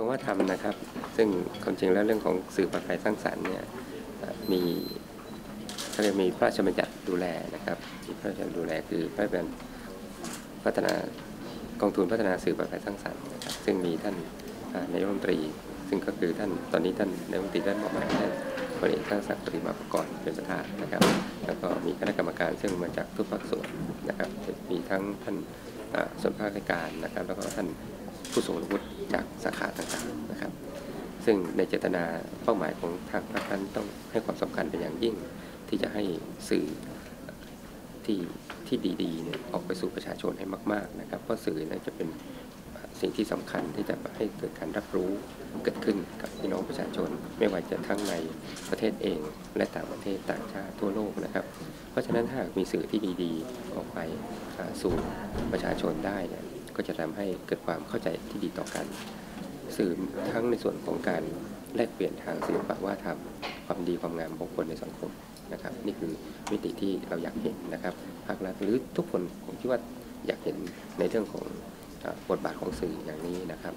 ทรวงวัฒนธรรมนะครับ ซึ่งความจริงแล้วเรื่องของสื่อปลอดภัยสร้างสรรค์เนี่ยมีเขาเรียกมีพระราชบัญญัติดูแลนะครับมีพระราชบัญญัติดูแลคือพระราชบัญญัติพัฒนากองทุนพัฒนาสื่อปลอดภัยสร้างสรรค์นะครับซึ่งมีท่านนายรัฐมนตรี ซึ่งก็คือท่านตอนนี้ท่านนายรัฐมนตรีได้มอบหมายให้พลเอกชาติศักดิ์ปฏิมาประกรณ์เป็นประธานนะครับ แล้วก็มีคณะกรรมการซึ่งมาจากทุกภาคส่วนนะครับมีทั้งท่านส่วนภาคราชการนะครับ แล้วก็ท่าน ผู้ทรงวุฒิจากสาขาต่างๆนะครับ ซึ่งในเจตนาเป้าหมายของทางพรรคนั้นต้องให้ความสำคัญเป็นอย่างยิ่ง ที่จะให้สื่อที่ที่ดีๆเนี่ยออกไปสู่ประชาชนให้มาก ๆนะครับเพราะสื่อนั้นจะเป็นสิ่งที่สำคัญที่จะให้เกิดการรับรู้เกิดขึ้นกับพี่น้องประชาชน ไม่ว่าจะทั้งในประเทศเอง และต่างประเทศต่างชาติทั่วโลกนะครับ เพราะฉะนั้นถ้าหากมีสื่อที่ดีๆ ออกไปสู่ประชาชนได้เนี่ย ก็จะทำให้เกิดความเข้าใจที่ดีต่อกัน สื่อทั้งในส่วนของการแลกเปลี่ยนทางศิลปะว่าทำความดีความงามของคนในสังคมนะครับ นี่คือมิติที่เราอยากเห็นนะครับภาครัฐหรือทุกคนผมคิดว่าอยากเห็นในเรื่องของบทบาทของสื่ออย่างนี้นะครับ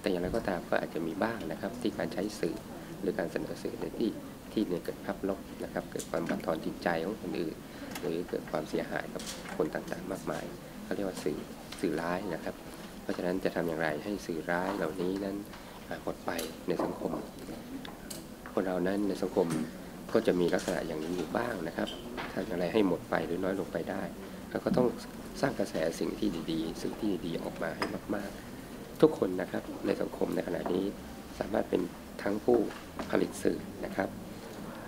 แต่อย่างไรก็ตามก็อาจจะมีบ้างนะครับ ที่การใช้สื่อหรือการเสนอสื่อในที่ที่เนี่ยเกิดภาพลบนะครับ เกิดความบั่นทอนจิตใจของคนอื่น หรือเกิดความเสียหายกับคนต่างๆ มากมายเขาเรียกว่าสื่อ สื่อร้ายนะครับ เพราะฉะนั้นจะทำอย่างไรให้สื่อร้ายเหล่านี้นั้นหมดไปในสังคม คนเรานั้นในสังคมก็จะมีลักษณะอย่างนี้อยู่บ้างนะครับทำอย่างไรให้หมดไปหรือน้อยลงไปได้แล้วก็ต้องสร้างกระแสสิ่งที่ดีๆ สิ่งที่ดีๆออกมาให้มาก ๆ ทุกคนนะครับในสังคมในขณะนี้สามารถเป็นทั้งผู้ผลิตสื่อนะครับ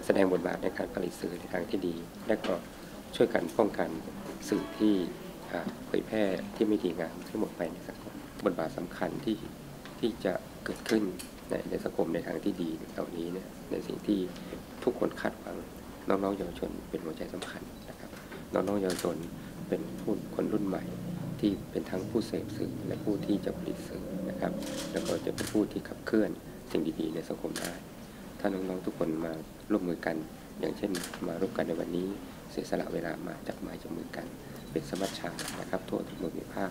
แสดงบทบาทในการผลิตสื่อในทางที่ดี และก็ช่วยกันป้องกันสื่อที่ เผยแพร่ที่ไม่ดีงามที่หมดไปในสังคมบทบาทสำคัญที่ที่จะเกิดขึ้นในในสังคมในทางที่ดีเหล่านี้เนี่ยในสิ่งที่ทุกคนคาดหวังน้องๆเยาวชนเป็นหัวใจสำคัญนะครับน้องๆเยาวชนเป็นผู้คนรุ่นใหม่ที่เป็นทั้งผู้เสพสื่อและผู้ที่จะผลิตสื่อนะครับ แล้วก็จะเป็นผู้ที่ขับเคลื่อนสิ่งดีๆ ในสังคมได้ ถ้าน้องๆทุกคนมาร่วมมือกัน อย่างเช่น มาร่วมกันในวันนี้เสียสละเวลามาจับไม้จับมือกัน เป็นสมัชชานะครับทั่วทุกภูมิภาค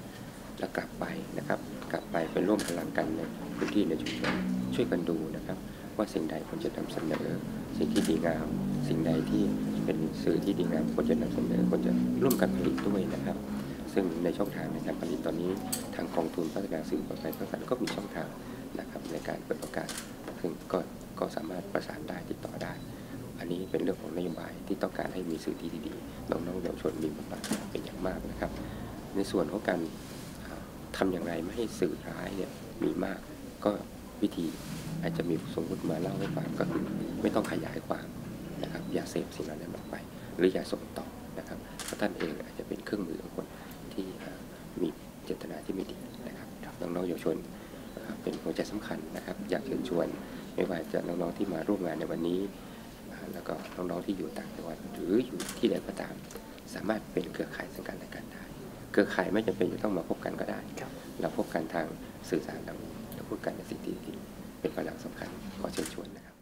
แล้วกลับไปนะครับ กลับไปเป็นร่วมพลังกันในพื้นที่ในชุมชนช่วยกันดูนะครับ ว่าสิ่งใดควรจะนำเสนอ สิ่งที่ดีงาม สิ่งใดที่เป็นสื่อที่ดีงามควรจะนำเสนอควรจะร่วมกันผลิตด้วยนะครับ ซึ่งในช่องทางในการผลิตตอนนี้ ทางกองทุนพัฒนาสื่อปลอดภัยสร้างสรรค์ก็มีช่องทางนะครับในการเปิดโอกาสซึ่งก็ก็สามารถประสานได้ติดต่อได้ อันนี้เป็นเรื่องของนโยบายที่ต้องการให้มีสื่อที่ดีๆน้องๆเยาวชนมีบทบาทเป็น มากนะครับ ในส่วนของการอ่าทำอย่างไรไม่ให้สื่อร้ายเนี่ยมีมากก็วิธีอาจจะมีผู้สมมติมาเล่าให้ฟังก็คือไม่ต้องขยายความนะครับ อย่าเสพสิ่งเหล่านั้นออกไป หรืออย่าส่งต่อนะครับเพราะท่านเองอาจจะเป็นเครื่องมือของคนที่อ่ามีเจตนาที่ไม่ดีนะครับน้องๆเยาวชนอ่าเป็นหัวใจสำคัญนะครับ อยากเชิญชวน ไม่ว่าจะน้องๆที่มาร่วมงานในวันนี้อ่า แล้วก็น้องๆที่อยู่ต่างจังหวัดหรืออยู่ที่ใดก็ตาม สามารถเป็นเครือข่ายสังกันและกันได้ เครือข่ายไม่จำเป็นจะต้องมาพบกันก็ได้ครับเราพบกันทางสื่อสารเราเราพูดกันในสิ่งที่ดีเป็นพลังสำคัญขอเชิญชวนนะ